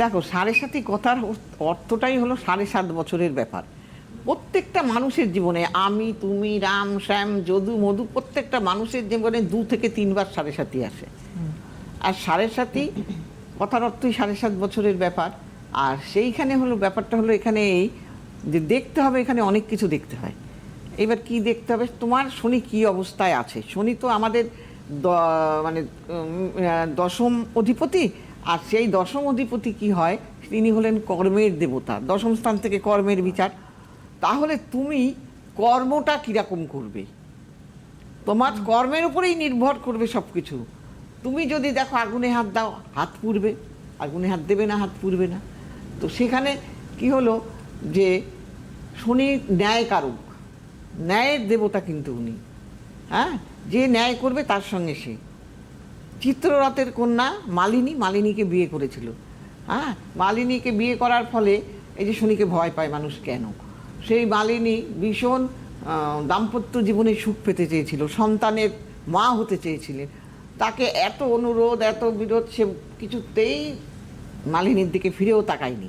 দেখো, সাড়ে সাতি কথার অর্থটাই হলো সাড়ে সাত বছরের ব্যাপার। প্রত্যেকটা মানুষের জীবনে আমি, তুমি, রাম, শ্যাম, যদু, মধু, প্রত্যেকটা মানুষের জীবনে দু থেকে তিনবার সাড়ে সাতি আসে। আর সাড়ে সাতি কথার অর্থই সাড়ে সাত বছরের ব্যাপার। আর সেইখানে হলো, ব্যাপারটা হলো এখানে এই যে দেখতে হবে, এখানে অনেক কিছু দেখতে হয়। এবার কি দেখতে হবে? তোমার শনি কি অবস্থায় আছে? শনি তো আমাদের মানে দশম অধিপতি। আর সেই দশম অধিপতি কি হয়? তিনি হলেন কর্মের দেবতা। দশম স্থান থেকে কর্মের বিচার। তাহলে তুমি কর্মটা কীরকম করবে? তোমার কর্মের উপরেই নির্ভর করবে সব কিছু তুমি যদি দেখো আগুনে হাত দাও, হাত পুড়বে। আগুনে হাত দেবে না, হাত পুড়বে না। তো সেখানে কি হলো যে শনি ন্যায় কারক ন্যায়ের দেবতা কিন্তু উনি। হ্যাঁ? যে ন্যায় করবে তার সঙ্গে সে। চিত্ররথের কন্যা মালিনী মালিনীকে বিয়ে করেছিল। হ্যাঁ? মালিনীকে বিয়ে করার ফলে এই যে শনিকে ভয় পায় মানুষ কেন? সেই মালিনী ভীষণ দাম্পত্য জীবনে সুখ পেতে চেয়েছিল, সন্তানের মা হতে চেয়েছিলেন। তাকে এত অনুরোধ, এত বিরোধ, সে কিছুতেই মালিনীর দিকে ফিরেও তাকায়নি।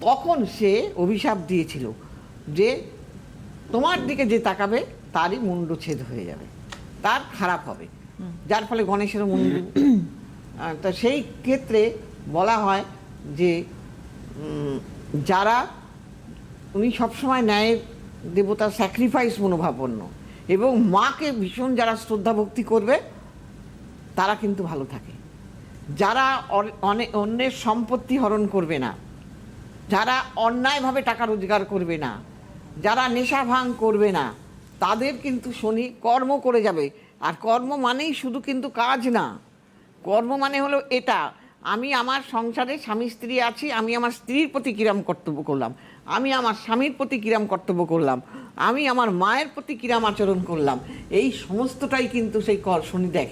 তখন সে অভিশাপ দিয়েছিল যে তোমার দিকে যে তাকাবে, তারই মুন্ডচ্ছেদ হয়ে যাবে, তার খারাপ হবে। যার ফলে গণেশের মন্দির তা সেই ক্ষেত্রে বলা হয় যে যারা উনি সবসময় ন্যায়ের দেবতা স্যাক্রিফাইস মনোভাবন্য এবং মাকে ভীষণ যারা শ্রদ্ধা ভক্তি করবে তারা কিন্তু ভালো থাকে। যারা অর- অনে- অন্যের সম্পত্তি হরণ করবে না যারা অন্যায়ভাবে টাকা রোজগার করবে না যারা নেশা ভাঙ করবে না তাদের কিন্তু শনি কর্ম করে যাবে। কর্ম মানেই শুধু কিন্তু কাজ না। কর্ম মানে হলো এটা, আমি আমার সংসারে স্বামী স্ত্রী আছি, আমি আমার স্ত্রীর প্রতি কিরাম কর্তব্য করলাম, আমি আমার স্বামীর প্রতি কিরাম কর্তব্য করলাম, আমি আমার মায়ের প্রতি কিরাম আচরণ করলাম, এই সমস্তটাই কিন্তু সেই কর শনি দেখে।